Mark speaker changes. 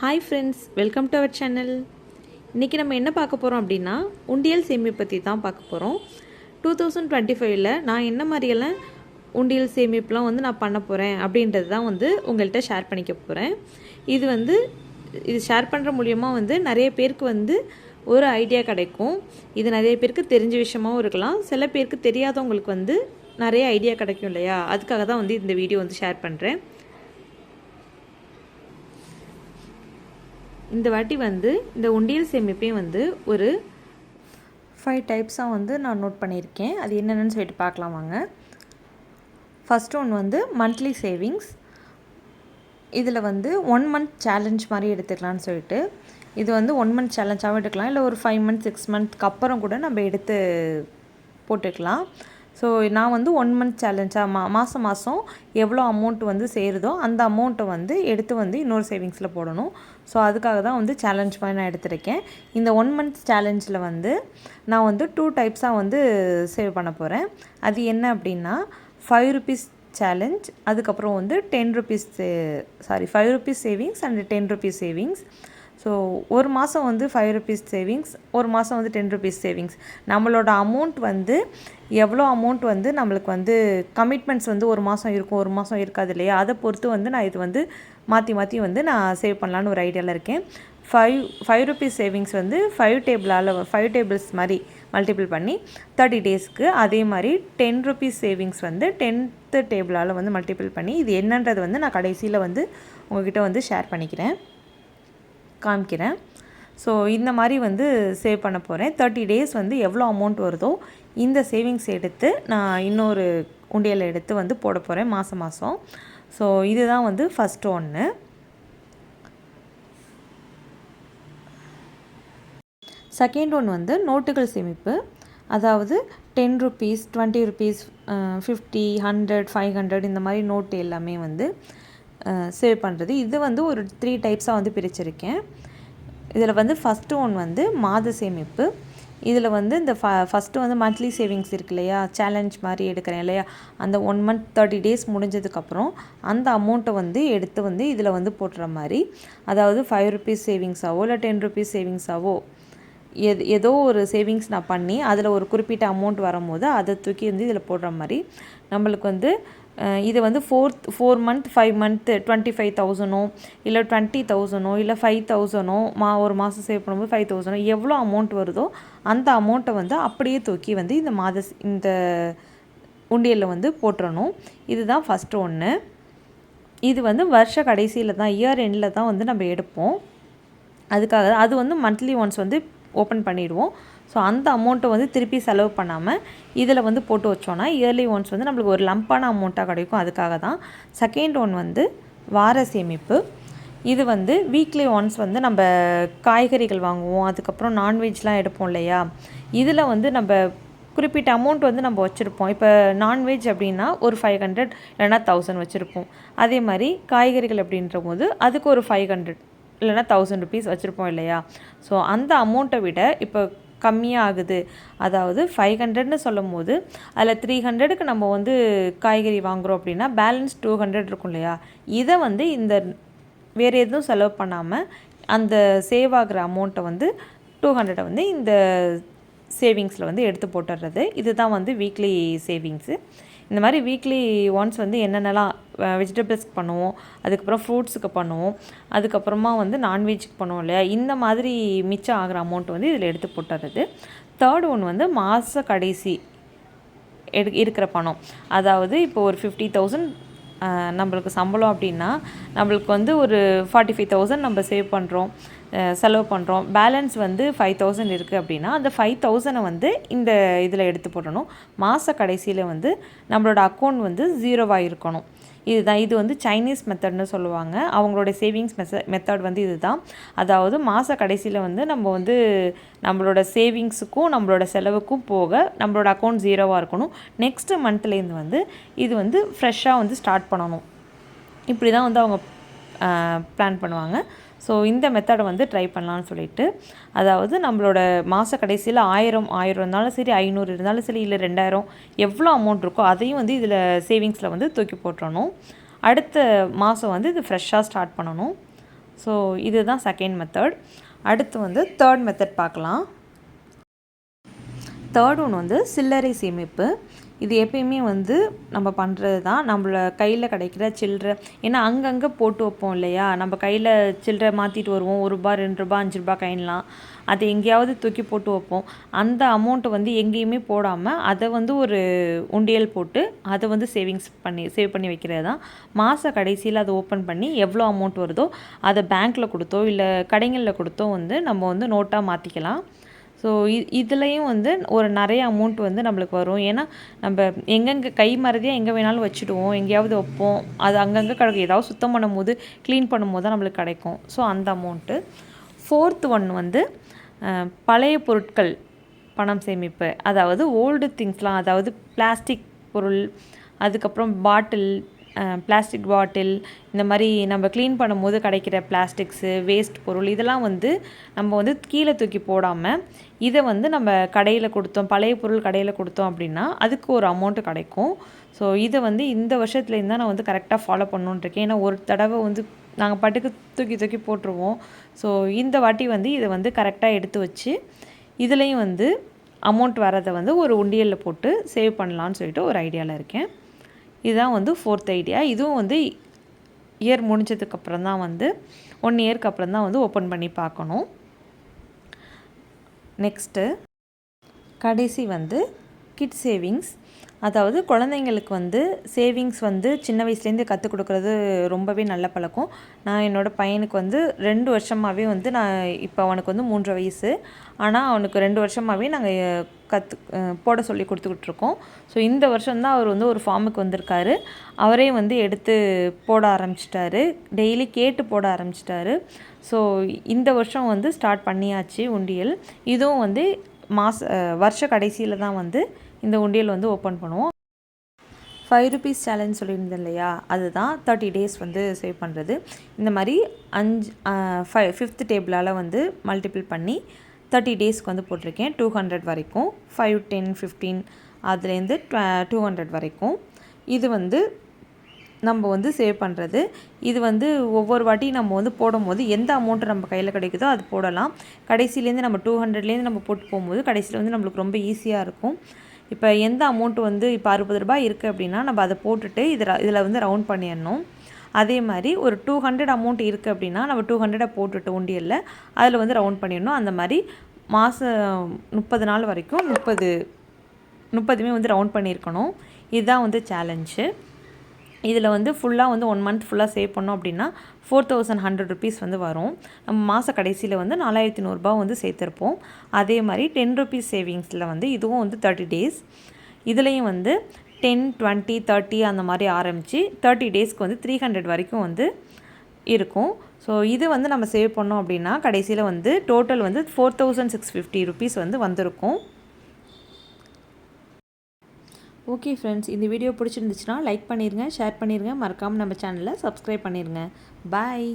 Speaker 1: Hi friends welcome to our channel இன்றைக்கி நம்ம என்ன பார்க்க போகிறோம் அப்படின்னா உண்டியல் சேமிப்பு பற்றி தான் பார்க்க போகிறோம் டூ தௌசண்ட் டுவெண்ட்டி ஃபைவ்ல நான் என்ன மாதிரியெல்லாம் உண்டியல் சேமிப்புலாம் வந்து நான் பண்ண போகிறேன் அப்படின்றது தான் வந்து உங்கள்கிட்ட ஷேர் பண்ணிக்க போகிறேன் இது வந்து இது ஷேர் பண்ணுற மூலியமாக வந்து நிறைய பேருக்கு வந்து ஒரு ஐடியா கிடைக்கும். இது நிறைய பேருக்கு தெரிஞ்ச விஷயமாகவும் இருக்கலாம். சில பேருக்கு தெரியாதவங்களுக்கு வந்து நிறைய ஐடியா கிடைக்கும் இல்லையா? அதுக்காக தான் வந்து இந்த வீடியோ வந்து ஷேர் பண்ணுறேன் இந்த வாட்டி வந்து இந்த உண்டியல் சேமிப்பையும் வந்து ஒரு ஃபைவ் டைப்ஸாக வந்து நான் நோட் பண்ணியிருக்கேன். அது என்னென்னு சொல்லிட்டு பார்க்கலாம் வாங்க. ஃபஸ்ட் ஒன் வந்து மந்த்லி சேவிங்ஸ் இதில் வந்து ஒன் மந்த் சேலஞ்ச் மாதிரி எடுத்துக்கலான்னு சொல்லிட்டு இது வந்து ஒன் மந்த் சேலஞ்சாகவும் எடுக்கலாம். இல்லை ஒரு ஃபைவ் மந்த் சிக்ஸ் மந்த்க்கு அப்புறம் கூட நம்ம எடுத்து போட்டுக்கலாம். ஸோ நான் வந்து ஒன் மந்த் சேலஞ்சாக மா மாதம் மாதம் எவ்வளோ அமௌண்ட் வந்து சேருதோ அந்த அமௌண்ட்டை வந்து எடுத்து வந்து இன்னொரு சேவிங்ஸில் போடணும். ஸோ அதுக்காக தான் வந்து சேலஞ்ச் மாதிரி நான் எடுத்திருக்கேன். இந்த ஒன் மந்த் சேலஞ்சில் வந்து நான் வந்து டூ டைப்ஸாக வந்து சேவ் பண்ண போகிறேன் அது என்ன அப்படின்னா ஃபைவ் ருபீஸ் சேலஞ்ச் அதுக்கப்புறம் வந்து ten rupees sorry five rupees savings and ten rupees savings so ஒரு மாதம் வந்து ஃபைவ் ருபீஸ் சேவிங்ஸ் ஒரு மாதம் வந்து டென் ருபீஸ் சேவிங்ஸ் நம்மளோட அமௌண்ட் வந்து எவ்வளோ அமௌண்ட் வந்து நம்மளுக்கு வந்து கமிட்மெண்ட்ஸ் வந்து ஒரு மாதம் இருக்கும் ஒரு மாதம் இருக்காது இல்லையா? அதை பொறுத்து வந்து நான் இது வந்து மாற்றி மாற்றி வந்து நான் சேவ் பண்ணலான்னு ஒரு ஐடியாவில் இருக்கேன். ஃபைவ் ஃபைவ் ருபீஸ் சேவிங்ஸ் வந்து ஃபைவ் டேபிளால் ஃபைவ் டேபிள்ஸ் மாதிரி மல்டிபிள் பண்ணி தேர்ட்டி டேஸ்க்கு அதே மாதிரி டென் ருபீஸ் சேவிங்ஸ் வந்து டென்த்து டேபிளால் வந்து மல்டிபிள் பண்ணி இது என்னன்றது வந்து நான் கடைசியில் வந்து உங்ககிட்ட வந்து ஷேர் பண்ணிக்கிறேன். காமிக்கிறேன். ஸோ இந்த மாதிரி வந்து சேவ் பண்ண போகிறேன் தேர்ட்டி டேஸ் வந்து எவ்வளோ அமௌண்ட் வருதோ இந்த சேவிங்ஸ் எடுத்து நான் இன்னொரு உண்டியல் எடுத்து வந்து போட போகிறேன் மாதம் மாதம் ஸோ இதுதான் வந்து ஃபஸ்ட்டு ஒன்று செகண்ட் ஒன் வந்து நோட்டுகள் சேமிப்பு. அதாவது ten rupees twenty rupees fifty hundred five hundred இந்த மாதிரி நோட்டு எல்லாமே வந்து சேவ் பண்ணுறது இது வந்து ஒரு த்ரீ டைப்ஸாக வந்து பிரிச்சிருக்கேன். இதில் வந்து ஃபஸ்ட்டு ஒன் வந்து மாத சேமிப்பு. இதில் வந்து இந்த ஃப ஃபஸ்ட்டு வந்து மந்த்லி சேவிங்ஸ் இருக்கு இல்லையா? சேலஞ்ச் மாதிரி எடுக்கிறேன் இல்லையா? அந்த ஒன் மந்த் தேர்ட்டி டேஸ் முடிஞ்சதுக்கப்புறம் அந்த அமௌண்ட்டை வந்து எடுத்து வந்து இதில் வந்து போட்டுற மாதிரி. அதாவது ஃபைவ் ருபீஸ் சேவிங்ஸாவோ இல்லை டென் ருபீஸ் சேவிங்ஸாவோ எது ஏதோ ஒரு சேவிங்ஸ் நான் பண்ணி அதில் ஒரு குறிப்பிட்ட அமௌண்ட் வரும்போது அதை தூக்கி வந்து இதில் போடுற மாதிரி நம்மளுக்கு வந்து இது வந்து fourth four month five month twenty five தௌசண்டோ இல்லை டுவெண்ட்டி தௌசண்டோ இல்லை ஃபைவ் தௌசண்டோ மா ஒரு மாதம் சேவ் பண்ணும்போது ஃபைவ் தௌசண்டோ எவ்வளோ அமௌண்ட் வருதோ அந்த அமௌண்ட்டை வந்து அப்படியே தூக்கி வந்து இந்த மாத இந்த உண்டியலில் வந்து போட்டுறணும். இதுதான் ஃபஸ்ட்டு ஒன்று இது வந்து வருஷ கடைசியில் தான் இயர் எண்டில் தான் வந்து நம்ம எடுப்போம். அதுக்காக அது வந்து மந்த்லி ஒன்ஸ் வந்து ஓப்பன் பண்ணிவிடுவோம் ஸோ அந்த அமௌண்ட்டை வந்து திருப்பி செலவு பண்ணாமல் இதில் வந்து போட்டு வச்சோன்னா இயர்லி ஒன்ஸ் வந்து நம்மளுக்கு ஒரு லம்பான அமௌண்ட்டாக கிடைக்கும். அதுக்காக தான். செகண்ட் ஒன் வந்து வார சேமிப்பு. இது வந்து வீக்லி ஒன்ஸ் வந்து நம்ம காய்கறிகள் வாங்குவோம். அதுக்கப்புறம் நான்வெஜ்லாம் எடுப்போம் இல்லையா? இதில் வந்து நம்ம குறிப்பிட்ட அமௌண்ட் வந்து நம்ம வச்சுருப்போம். இப்போ நான்வெஜ் அப்படின்னா ஒரு ஃபைவ் ஹண்ட்ரட் இல்லைனா தௌசண்ட் வச்சுருப்போம். அதே மாதிரி காய்கறிகள் அப்படின்ற போது அதுக்கு ஒரு ஃபைவ் ஹண்ட்ரட் இல்லைனா தௌசண்ட் ருபீஸ் வச்சுருப்போம் இல்லையா? ஸோ அந்த அமௌண்ட்டை விட இப்போ கம்மியாக ஆகுது அதாவது ஃபைவ் ஹண்ட்ரட்னு சொல்லும் போது அதில் த்ரீ ஹண்ட்ரடுக்கு நம்ம வந்து காய்கறி வாங்குகிறோம் அப்படின்னா பேலன்ஸ் டூ ஹண்ட்ரட் இருக்கும் இல்லையா? இதை வந்து இந்த வேறு எதுவும் செலவு பண்ணாமல் அந்த சேவ் ஆகிற அமௌண்ட்டை வந்து டூ ஹண்ட்ரடை வந்து இந்த சேவிங்ஸில் வந்து எடுத்து போட்டுடுறது இதுதான் வந்து வீக்லி சேவிங்ஸு இந்த மாதிரி வீக்லி ஒன்ஸ் வந்து என்னென்னலாம் வெஜிடபிள்ஸ்க்கு பண்ணுவோம் அதுக்கப்புறம் ஃப்ரூட்ஸுக்கு பண்ணுவோம் அதுக்கப்புறமா வந்து நான்வெஜ்க்கு பண்ணுவோம் இல்லையா? இந்த மாதிரி மிச்சம் ஆகிற அமௌண்ட் வந்து இதில் எடுத்து போட்டுறது. தேர்ட் ஒன் வந்து மாத கடைசி எடு இருக்கிற பணம். அதாவது இப்போ ஒரு ஃபிஃப்டி தௌசண்ட் நம்மளுக்கு சம்பளம் அப்படின்னா நம்மளுக்கு வந்து ஒரு ஃபார்ட்டி ஃபைவ் தௌசண்ட் நம்ம சேவ் பண்ணுறோம் செலவு பண்ணுறோம் பேலன்ஸ் வந்து ஃபைவ் தௌசண்ட் இருக்குது அப்படின்னா அந்த ஃபைவ் தௌசண்டை வந்து இந்த இதில் எடுத்து போடணும். மாத கடைசியில் வந்து நம்மளோட அக்கௌண்ட் வந்து ஜீரோவாக இருக்கணும். இதுதான். இது வந்து சைனீஸ் மெத்தட்னு சொல்லுவாங்க. அவங்களோட சேவிங்ஸ் மெச மெத்தட் வந்து இதுதான். அதாவது மாத கடைசியில் வந்து நம்ம வந்து நம்மளோட சேவிங்ஸுக்கும் நம்மளோட செலவுக்கும் போக நம்மளோட அக்கௌண்ட் ஜீரோவாக இருக்கணும். நெக்ஸ்ட்டு மந்த்லேருந்து வந்து இது வந்து ஃப்ரெஷ்ஷாக வந்து ஸ்டார்ட் பண்ணணும். இப்படி தான் வந்து அவங்க பிளான் பண்ணுவாங்க. ஸோ இந்த மெத்தடை வந்து ட்ரை பண்ணலான்னு சொல்லிட்டு அதாவது நம்மளோட மாத கடைசியில் ஆயிரம் ஆயிரம் இருந்தாலும் சரி ஐநூறு இருந்தாலும் சரி இல்லை ரெண்டாயிரம் எவ்வளோ அமௌண்ட் இருக்கோ அதையும் வந்து இதில் சேவிங்ஸில் வந்து தூக்கி போட்டுறணும். அடுத்த மாதம் வந்து இது ஃப்ரெஷ்ஷாக ஸ்டார்ட் பண்ணணும். ஸோ இதுதான் செகண்ட் மெத்தட் அடுத்து வந்து தேர்ட் மெத்தட் பார்க்கலாம். தேர்ட் ஒன் வந்து சில்லறை சேமிப்பு. இது எப்பயுமே வந்து நம்ம பண்ணுறது தான். நம்மள கையில் கிடைக்கிற சில்லற ஏன்னா அங்கங்கே போட்டு வைப்போம் இல்லையா? நம்ம கையில் சில்லற மாற்றிட்டு வருவோம். ஒரு ரூபா ரெண்டு ரூபா அஞ்சு ரூபா கையிலாம் அது எங்கேயாவது தூக்கி போட்டு வைப்போம். அந்த அமௌண்ட்டை வந்து எங்கேயுமே போடாமல் அதை வந்து ஒரு உண்டியல் போட்டு அதை வந்து சேவிங்ஸ் பண்ணி சேவ் பண்ணி வைக்கிறது தான். மாத கடைசியில் அதை ஓப்பன் பண்ணி எவ்வளோ அமௌண்ட் வருதோ அதை பேங்க்கில் கொடுத்தோ இல்லை கடைகளில் கொடுத்தோ வந்து நம்ம வந்து நோட்டாக மாற்றிக்கலாம் ஸோ இ இதுலேயும் வந்து ஒரு நிறைய அமௌண்ட் வந்து நம்மளுக்கு வரும். ஏன்னா நம்ம எங்கெங்கே கை மறதியாக எங்கே வேணாலும் வச்சுடுவோம். எங்கேயாவது வைப்போம். அது அங்கங்கே கிடக்கும் ஏதாவது சுத்தம் பண்ணும்போது க்ளீன் பண்ணும்போது தான் நம்மளுக்கு கிடைக்கும். ஸோ அந்த அமௌண்ட்டு ஃபோர்த் ஒன் வந்து பழைய பொருட்கள் பணம் சேமிப்பு. அதாவது ஓல்டு திங்ஸ்லாம் அதாவது பிளாஸ்டிக் பொருள் அதுக்கப்புறம் பாட்டில் பிளாஸ்டிக் பாட்டில் இந்த மாதிரி நம்ம க்ளீன் பண்ணும்போது கிடைக்கிற பிளாஸ்டிக்ஸு வேஸ்ட் பொருள் இதெல்லாம் வந்து நம்ம வந்து கீழே தூக்கி போடாமல் இதை வந்து நம்ம கடையில் கொடுத்தோம் பழைய பொருள் கடையில் கொடுத்தோம் அப்படின்னா அதுக்கு ஒரு அமௌண்ட்டு கிடைக்கும். ஸோ இதை வந்து இந்த வருஷத்துலேருந்து தான் நான் வந்து கரெக்டாக ஃபாலோ பண்ணுன்ட்ருக்கேன் ஏன்னா ஒரு தடவை வந்து நாங்கள் பாட்டுக்கு தூக்கி தூக்கி போட்டுருவோம். ஸோ இந்த வாட்டி வந்து இதை வந்து கரெக்டாக எடுத்து வச்சு இதுலேயும் வந்து அமௌண்ட் வரதை வந்து ஒரு உண்டியலில் போட்டு சேவ் பண்ணலான்னு சொல்லிட்டு ஒரு ஐடியாவில் இருக்கேன். இதுதான் வந்து ஃபோர்த் ஐடியா இதுவும் வந்து இயர் முடிஞ்சதுக்கப்புறம் தான் வந்து ஒன் இயர்க்கு அப்புறம் தான் வந்து ஓப்பன் பண்ணி பார்க்கணும். நெக்ஸ்ட்டு கடைசி வந்து கிட் சேவிங்ஸ் அதாவது குழந்தைங்களுக்கு வந்து சேவிங்ஸ் வந்து சின்ன வயசுலேருந்து கற்றுக் கொடுக்குறது ரொம்பவே நல்ல பழக்கம். நான் என்னோடய பையனுக்கு வந்து ரெண்டு வருஷமாகவே வந்து நான் இப்போ அவனுக்கு வந்து மூன்று வயசு. ஆனால் அவனுக்கு ரெண்டு வருஷமாகவே நாங்கள் கற்று போட சொல்லி கொடுத்துக்கிட்ருக்கோம் ஸோ இந்த வருஷம்தான் அவர் வந்து ஒரு ஃபார்முக்கு வந்திருக்காரு. அவரே வந்து எடுத்து போட ஆரம்பிச்சிட்டாரு. டெய்லி கேட்டு போட ஆரம்பிச்சிட்டாரு. ஸோ இந்த வருஷம் வந்து ஸ்டார்ட் பண்ணியாச்சு உண்டியல். இதுவும் வந்து மாத வருஷ கடைசியில் தான் வந்து இந்த உண்டியல் வந்து ஓப்பன் பண்ணுவோம். ஃபைவ் ருபீஸ் சேலஞ்ச் சொல்லியிருந்தேன் இல்லையா? அதுதான் தேர்ட்டி டேஸ் வந்து சேவ் பண்ணுறது இந்த மாதிரி அஞ்சு ஃபைவ் ஃபிஃப்த் டேபிளால் வந்து மல்டிபிள் பண்ணி தேர்ட்டி டேஸ்க்கு வந்து போட்டிருக்கேன். டூ ஹண்ட்ரட் வரைக்கும். ஃபைவ் டென் ஃபிஃப்டீன் அதுலேருந்து டூ ஹண்ட்ரட் வரைக்கும். இது வந்து நம்ம வந்து சேவ் பண்ணுறது இது வந்து ஒவ்வொரு வாட்டி நம்ம வந்து போடும்போது எந்த அமௌண்ட்டு நம்ம கையில் கிடைக்குதோ அது போடலாம். கடைசியிலேருந்து நம்ம டூ ஹண்ட்ரட்லேருந்து நம்ம போட்டு போகும்போது கடைசியில் வந்து நம்மளுக்கு ரொம்ப ஈஸியாக இருக்கும். இப்போ எந்த அமௌண்ட் வந்து இப்போ அறுபது ரூபாய் இருக்குது அப்படின்னா நம்ம அதை போட்டுட்டு இதில் இதில் வந்து ரவுண்ட் பண்ணிடணும். அதே மாதிரி ஒரு டூ ஹண்ட்ரட் அமௌண்ட் இருக்குது அப்படின்னா நம்ம டூ ஹண்ட்ரடை போட்டுட்டு உண்டியலில் அதில் வந்து ரவுண்ட் பண்ணிடணும். அந்த மாதிரி மாதம் முப்பது நாள் வரைக்கும் முப்பது முப்பதுமே வந்து ரவுண்ட் பண்ணியிருக்கணும். இதுதான் வந்து சேலஞ்சு இதில் வந்து ஃபுல்லாக வந்து ஒன் மந்த் ஃபுல்லாக சேவ் பண்ணோம் அப்படின்னா ஃபோர் தௌசண்ட் ஹண்ட்ரட் ருபீஸ் வந்து வரும். நம்ம மாத கடைசியில் வந்து நாலாயிரத்தி நூறுரூபா வந்து சேர்த்துருப்போம். அதே மாதிரி டென் ருபீஸ் சேவிங்ஸில் வந்து இதுவும் வந்து தேர்ட்டி டேஸ் இதுலேயும் வந்து டென் டுவெண்ட்டி தேர்ட்டி அந்த மாதிரி ஆரம்பித்து தேர்ட்டி டேஸ்க்கு வந்து த்ரீ ஹண்ட்ரட் வரைக்கும் வந்து இருக்கும். ஸோ இது வந்து நம்ம சேவ் பண்ணோம் அப்படின்னா கடைசியில் வந்து டோட்டல் வந்து four thousand six fifty rupees வந்து வந்திருக்கும். ஓகே ஃப்ரெண்ட்ஸ் இந்த வீடியோ பிடிச்சிருந்துச்சுன்னா லைக் பண்ணிடுங்க ஷேர் பண்ணிடுங்க மறக்காமல் நம்ம சேனலை சப்ஸ்கிரைப் பண்ணிடுங்க பாய்